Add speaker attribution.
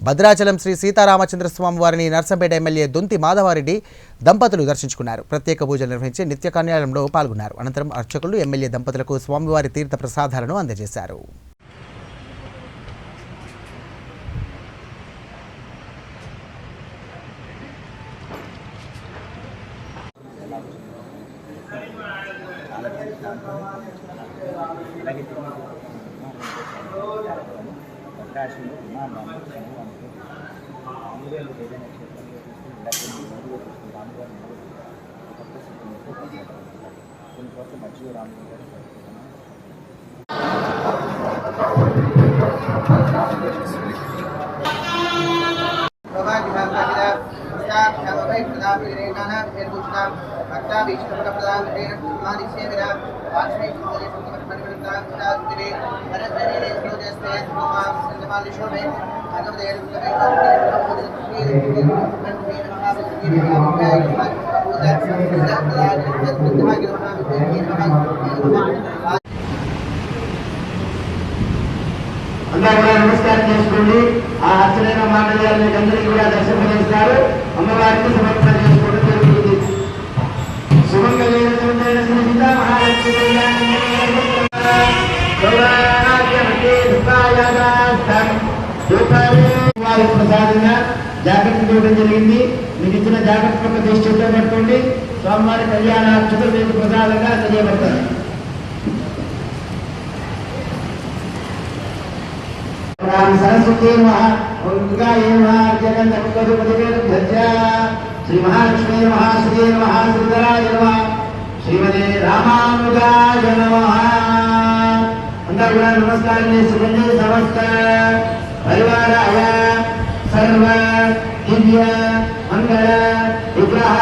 Speaker 1: భద్రాచలం శ్రీ సీతారామచంద్రస్వామి వారిని నర్సంపేట ఎమ్మెల్యే దొంతి మాధవారెడ్డి దంపతులు దర్శించుకున్నారు. ప్రత్యేక పూజలు నిర్వహించి నిత్య కన్యాలంలో పాల్గొన్నారు. అనంతరం అర్చకులు ఎమ్మెల్యే దంపతులకు స్వామివారి తీర్థ ప్రసాదాలను అందజేశారు.
Speaker 2: అవకాశంలో ఉన్నాను మూడేళ్ళు మంచిగా రాము గారు
Speaker 3: అందరూ కూడా నమస్కారం చేసుకోండి ఆ అర్చనైన మాండలియాలు మీకు అందరికీ కూడా దర్శనమిస్తారు అమ్మవారికి సమర్పణ చేసుకోవడం జరుగుతుంది సుమంగళైన సుందరైన శ్రీ సీతా మహాలక్ష్మి కళ్యాణం జాగ్రత్త చూడడం జరిగింది. మీకు ఇచ్చిన జాగ్రత్త పక్క దృష్టి పెట్టుకోండి స్వామివారి కళ్యాణ చతుర్వేది ప్రసాదంగా తెలియబడతారు సరస్వతి మహా జగన్ శ్రీ మహాలక్ష్మీ మహాశ్రీ మహాసుందరాయ నమ. శ్రీమదే రామానుజాయ నమ. అందరూ కూడా నమస్కారం చేసుకోండి సమస్త దివ్య మంగళ విగ్రహ